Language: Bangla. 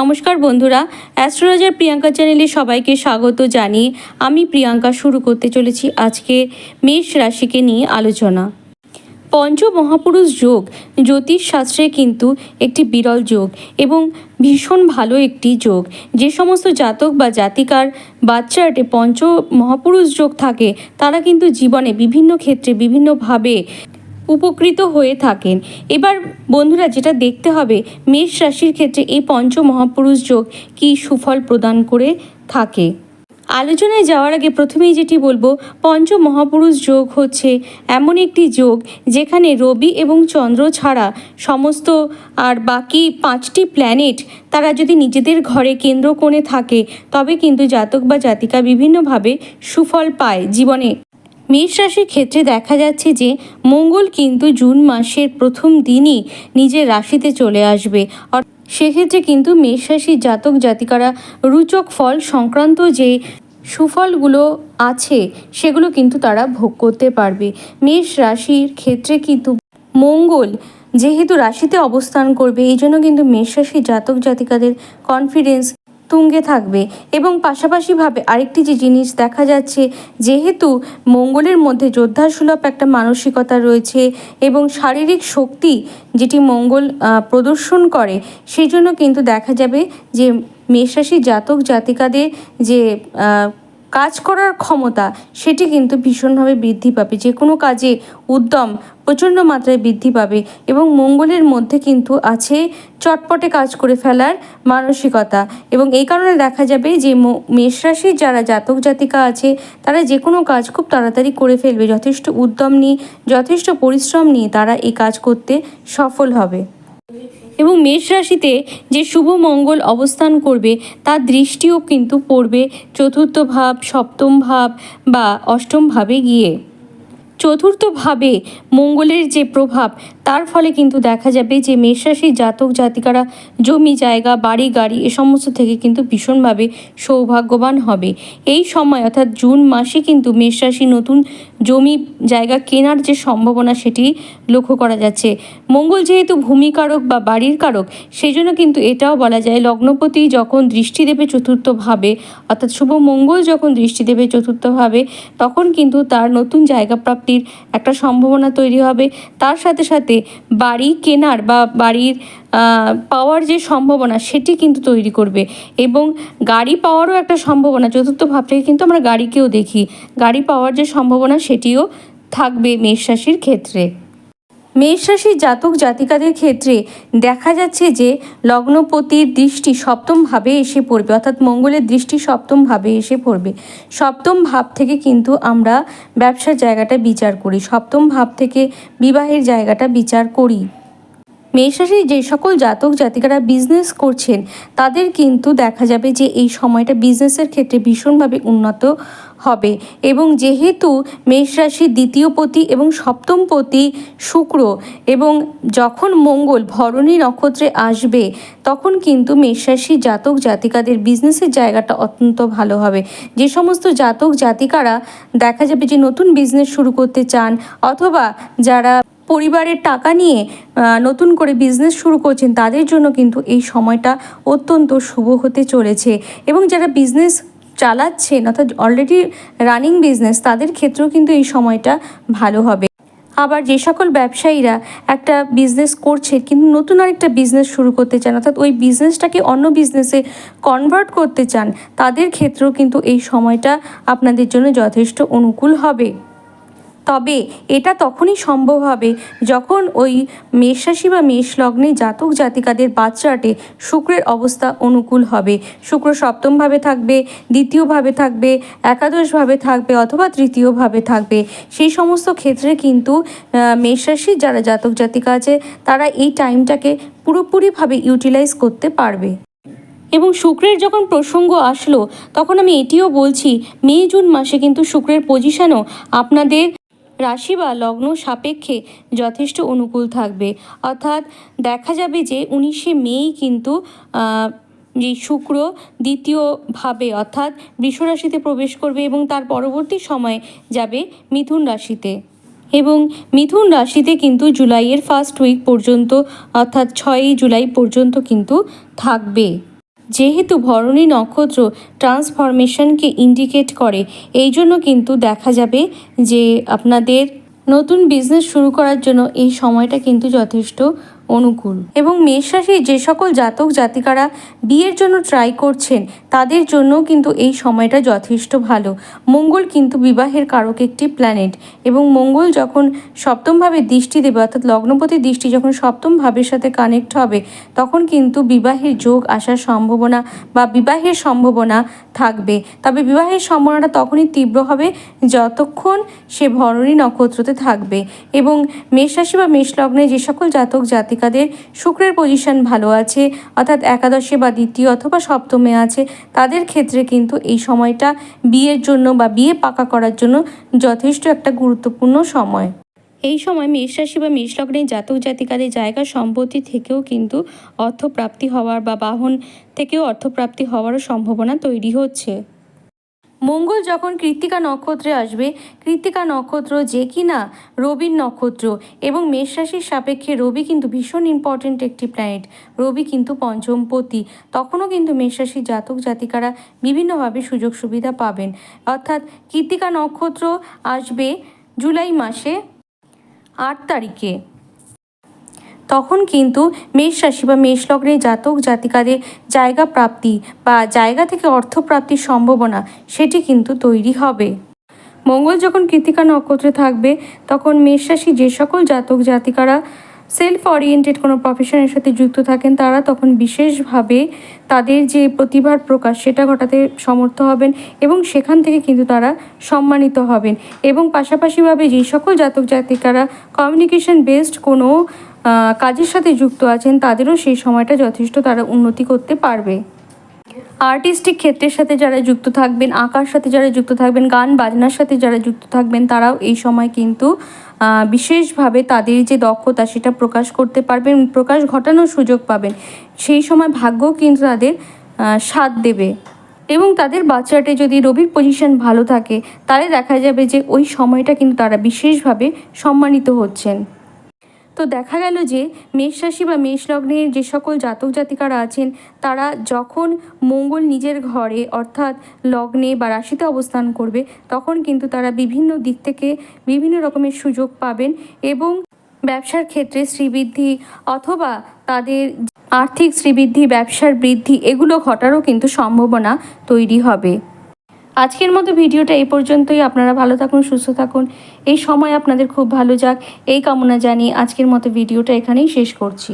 নমস্কার বন্ধুরা, অ্যাস্ট্রোলজার প্রিয়াঙ্কা চ্যানেলে সবাইকে স্বাগত জানিয়ে আমি প্রিয়াঙ্কা শুরু করতে চলেছি আজকে মেষ রাশিকে নিয়ে আলোচনা। পঞ্চ মহাপুরুষ যোগ জ্যোতিষ শাস্ত্রে কিন্তু একটি বিরল যোগ এবং ভীষণ ভালো একটি যোগ। যে সমস্ত জাতক বা জাতিকার বাচ্চাটে পঞ্চ মহাপুরুষ যোগ থাকে, তারা কিন্তু জীবনে বিভিন্ন ক্ষেত্রে বিভিন্নভাবে উপকৃত হয়ে থাকেন। এবার বন্ধুরা যেটা দেখতে হবে, মেষ রাশির ক্ষেত্রে এই পঞ্চ মহাপুরুষ যোগ কী সুফল প্রদান করে থাকে? আলোচনায় যাওয়ার আগে প্রথমেই যেটি বলব পঞ্চ মহাপুরুষ যোগ হচ্ছে এমন একটি যোগ যেখানে রবি এবং চন্দ্র ছাড়া সমস্ত আর বাকি পাঁচটি প্ল্যানেট তারা যদি নিজেদের ঘরে কেন্দ্র কোণে থাকে, তবে কিন্তু জাতক বা জাতিকা বিভিন্নভাবে সুফল পায় জীবনে। মেষ রাশির ক্ষেত্রে দেখা যাচ্ছে যে মঙ্গল কিন্তু জুন মাসের প্রথম দিনই নিজের রাশিতে চলে আসবে। সেক্ষেত্রে কিন্তু মেষ রাশির জাতক জাতিকারা রুচক ফল সংক্রান্ত যে সুফলগুলো আছে সেগুলো কিন্তু তারা ভোগ করতে পারবে। মেষ রাশির ক্ষেত্রে কিন্তু মঙ্গল যেহেতু রাশিতে অবস্থান করবে এই জন্য কিন্তু মেষ রাশির জাতক জাতিকাদের কনফিডেন্স তুঙ্গে থাকবে। এবং পাশাপাশিভাবে আরেকটি যে জিনিস দেখা যাচ্ছে, যেহেতু মঙ্গলের মধ্যে যোদ্ধাসুলভ একটা মানসিকতা রয়েছে এবং শারীরিক শক্তি যেটি মঙ্গল প্রদর্শন করে সেই জন্য কিন্তু দেখা যাবে যে মেষরাশি জাতক জাতিকাদের যে কাজ করার ক্ষমতা সেটি কিন্তু ভীষণভাবে বৃদ্ধি পাবে। যে কোনো কাজে উদ্যম প্রচণ্ড মাত্রায় বৃদ্ধি পাবে এবং মঙ্গলের মধ্যে কিন্তু আছে চটপটে কাজ করে ফেলার মানসিকতা। এবং এই কারণে দেখা যাবে যে ম- মেষ রাশির যারা জাতক জাতিকা আছে, তারা যে কোনো কাজ খুব তাড়াতাড়ি করে ফেলবে। যথেষ্ট উদ্যম নিয়ে, যথেষ্ট পরিশ্রম নিয়ে তারা এই কাজ করতে সফল হবে। এবং মেষ রাশিতে যে শুভ মঙ্গল অবস্থান করবে তার দৃষ্টিও কিন্তু পড়বে চতুর্থ ভাব, সপ্তম ভাব বা অষ্টম ভাবে গিয়ে। চতুর্থভাবে মঙ্গলের যে প্রভাব তার ফলে কিন্তু দেখা যাবে যে মেষরাশির জাতক জাতিকারা জমি, জায়গা, বাড়ি, গাড়ি এ সমস্ত থেকে কিন্তু ভীষণভাবে সৌভাগ্যবান হবে। এই সময় অর্থাৎ জুন মাসে কিন্তু মেষরাশি নতুন জমি, জায়গা কেনার যে সম্ভাবনা সেটি লক্ষ্য করা যাচ্ছে। মঙ্গল যেহেতু ভূমিকারক বা বাড়ির কারক সেই জন্য কিন্তু এটাও বলা যায় লগ্নপতি যখন দৃষ্টি দেবে চতুর্থভাবে, অর্থাৎ শুভ মঙ্গল যখন দৃষ্টি দেবে চতুর্থভাবে, তখন কিন্তু তার নতুন জায়গা প্রাপ্তির একটা সম্ভাবনা তৈরি হবে। তার সাথে সাথে বাড়ি কেনার বা বাড়ির পাওয়ার যে সম্ভাবনা সেটি কিন্তু তৈরি করবে। এবং গাড়ি পাওয়ারও একটা সম্ভাবনা, চতুর্থ ভাব থেকে কিন্তু আমরা গাড়িকেও দেখি। গাড়ি পাওয়ার যে সম্ভাবনা সেটিও থাকবে মেষ রাশির ক্ষেত্রে। মেষ রাশির জাতক জাতিকাদের ক্ষেত্রে দেখা যাচ্ছে যে লগ্নপতির দৃষ্টি সপ্তম ভাবে এসে পড়বে, অর্থাৎ মঙ্গলের দৃষ্টি সপ্তম ভাবে এসে পড়বে। সপ্তম ভাব থেকে কিন্তু আমরা ব্যবসার জায়গাটা বিচার করি, সপ্তম ভাব থেকে বিবাহের জায়গাটা বিচার করি। মেষরাশির যে সকল জাতক জাতিকারা বিজনেস করছেন, তাদের কিন্তু দেখা যাবে যে এই সময়টা বিজনেসের ক্ষেত্রে ভীষণভাবে উন্নত হবে। এবং যেহেতু মেষরাশির দ্বিতীয় পতি এবং সপ্তম পতি শুক্র এবং যখন মঙ্গল ভরণী নক্ষত্রে আসবে, তখন কিন্তু মেষরাশির জাতক জাতিকাদের বিজনেসের জায়গাটা অত্যন্ত ভালো হবে। যে সমস্ত জাতক জাতিকারা দেখা যাবে যে নতুন বিজনেস শুরু করতে চান অথবা যারা পরিবারের টাকা নিয়ে নতুন করে বিজনেস শুরু করছেন, তাদের জন্য কিন্তু এই সময়টা অত্যন্ত শুভ হতে চলেছে। এবং যারা বিজনেস চালাচ্ছেন, অর্থাৎ অলরেডি রানিং বিজনেস তাদের ক্ষেত্রেও কিন্তু এই সময়টা ভালো হবে। আবার যে সকল ব্যবসায়ীরা একটা বিজনেস করছে, কিন্তু নতুন আরেকটা বিজনেস শুরু করতে চান, অর্থাৎ ওই বিজনেসটাকে অন্য বিজনেসে কনভার্ট করতে চান, তাদের ক্ষেত্রেও কিন্তু এই সময়টা আপনাদের জন্য যথেষ্ট অনুকূল হবে। তবে এটা তখনই সম্ভব হবে যখন ওই মেষ রাশি বা মেষ লগ্নে জাতক জাতিকাদের বাচ্চাটে শুক্রের অবস্থা অনুকূল হবে। শুক্র সপ্তমভাবে থাকবে দ্বিতীয়ভাবে থাকবে একাদশভাবে থাকবে অথবা তৃতীয়ভাবে থাকবে। সেই সমস্ত ক্ষেত্রে কিন্তু আহ, মেষ রাশির যারা জাতক জাতিকা আছে তারা এই টাইমটাকে পুরোপুরিভাবে ইউটিলাইজ করতে পারবে। এবং শুক্রের যখন প্রসঙ্গ আসলো তখন আমি এটিও বলছি মে জুন মাসে কিন্তু শুক্রের পজিশনও আপনাদের রাশি বা লগ্ন সাপেক্ষে যথেষ্ট অনুকূল থাকবে। অর্থাৎ দেখা যাবে যে উনিশে মেই কিন্তু যে শুক্র দ্বিতীয়ভাবে অর্থাৎ বৃষ রাশিতে প্রবেশ করবে এবং তার পরবর্তী সময়ে যাবে মিথুন রাশিতে। এবং মিথুন রাশিতে কিন্তু জুলাইয়ের ফার্স্ট উইক পর্যন্ত, অর্থাৎ ছয়ই জুলাই পর্যন্ত কিন্তু থাকবে। যেহেতু ভরণী নক্ষত্র ট্রান্সফরমেশনকে ইন্ডিকেট করে, এই জন্য কিন্তু দেখা যাবে যে আপনাদের নতুন বিজনেস শুরু করার জন্য এই সময়টা কিন্তু যথেষ্ট অনুকূল। এবং মেষ রাশির যে সকল জাতক জাতিকারা বিয়ের জন্য ট্রাই করছেন, তাদের জন্য কিন্তু এই সময়টা যথেষ্ট ভালো। মঙ্গল কিন্তু বিবাহের কারক একটি প্ল্যানেট এবং মঙ্গল যখন সপ্তমভাবে দৃষ্টি দেবে, অর্থাৎ লগ্নপতি দৃষ্টি যখন সপ্তম ভাবের সাথে কানেক্ট হবে, তখন কিন্তু বিবাহের যোগ আসার সম্ভাবনা বা বিবাহের সম্ভাবনা থাকবে। তবে বিবাহের সম্ভাবনাটা তখনই তীব্র হবে যতক্ষণ সে ভরণী নক্ষত্রতে থাকবে। এবং মেষ রাশি বা মেষ লগ্নে যে সকল জাতক জাতিকাদের শুক্রের পজিশন ভালো আছে, অর্থাৎ একাদশে বা দ্বিতীয় অথবা সপ্তমে আছে, তাদের ক্ষেত্রে কিন্তু এই সময়টা বিয়ের জন্য বা বিয়ে পাকা করার জন্য যথেষ্ট একটা গুরুত্বপূর্ণ সময়। এই সময় মেষ রাশি বা মেষ লগ্নের জাতক জাতিকাদের জায়গা সম্পত্তি থেকেও কিন্তু অর্থপ্রাপ্তি হওয়ার বা বাহন থেকেও অর্থপ্রাপ্তি হওয়ারও সম্ভাবনা তৈরি হচ্ছে। মঙ্গল যখন কৃত্তিকা নক্ষত্রে আসবে, কৃত্তিকা নক্ষত্র যে কিনা রবির নক্ষত্র এবং মেষ রাশির সাপেক্ষে রবি কিন্তু ভীষণ ইম্পর্ট্যান্ট একটি প্ল্যানেট রবি কিন্তু পঞ্চমপতি। তখনও কিন্তু মেষ রাশির জাতক জাতিকারা বিভিন্নভাবে সুযোগ সুবিধা পাবেন। অর্থাৎ কৃত্তিকা নক্ষত্র আসবে জুলাই মাসে আট তারিখে। তখন কিন্তু মেষ রাশি বা মেষ লগ্নের জাতক জাতিকাদের জায়গা প্রাপ্তি বা জায়গা থেকে অর্থ প্রাপ্তির সম্ভাবনা সেটি কিন্তু তৈরি হবে। মঙ্গল যখন কৃতিকা নক্ষত্রে থাকবে, তখন মেষ রাশি যে সকল জাতক জাতিকারা সেলফ অরিয়েন্টেড কোনো প্রফেশনের সাথে যুক্ত থাকেন, তারা তখন বিশেষভাবে তাদের যে প্রতিভার প্রকাশ সেটা ঘটাতে সমর্থ হবেন এবং সেখান থেকে কিন্তু তারা সম্মানিত হবেন। এবং পাশাপাশিভাবে যেই সকল জাতক জাতিকারা কমিউনিকেশন বেসড কোনো কাজের সাথে যুক্ত আছেন, তাদেরও সেই সময়টা যথেষ্ট তারা উন্নতি করতে পারবে। আর্টিস্টিক ক্ষেত্রের সাথে যারা যুক্ত থাকবেন, আঁকার সাথে যারা যুক্ত থাকবেন, গান বাজনার সাথে যারা যুক্ত থাকবেন, তারাও এই সময় কিন্তু বিশেষভাবে তাদের যে দক্ষতা সেটা প্রকাশ করতে পারবেন, প্রকাশ ঘটানোর সুযোগ পাবেন। সেই সময় ভাগ্যও কিন্তু তাদের সাথ দেবে। এবং তাদের বাচ্চাটে যদি রবির পজিশন ভালো থাকে, তাহলে দেখা যাবে যে ওই সময়টা কিন্তু তারা বিশেষভাবে সম্মানিত হচ্ছেন। তো দেখা গেল যে মেষ রাশি বা মেষ লগ্নের যে সকল জাতক জাতিকারা আছেন, তারা যখন মঙ্গল নিজের ঘরে অর্থাৎ লগ্নে বা রাশিতে অবস্থান করবে, তখন কিন্তু তারা বিভিন্ন দিক থেকে বিভিন্ন রকমের সুযোগ পাবেন এবং ব্যবসার ক্ষেত্রে শ্রীবৃদ্ধি অথবা তাদের আর্থিক শ্রীবৃদ্ধি, ব্যবসার বৃদ্ধি, এগুলো ঘটারও কিন্তু সম্ভাবনা তৈরি হবে। আজকের মতো ভিডিওটা এই পর্যন্তই। আপনারা ভালো থাকুন, সুস্থ থাকুন। এই সময় আপনাদের খুব ভালো যাক। এই কামনা জানিয়ে আজকের মতো ভিডিওটা এখানেই শেষ করছি।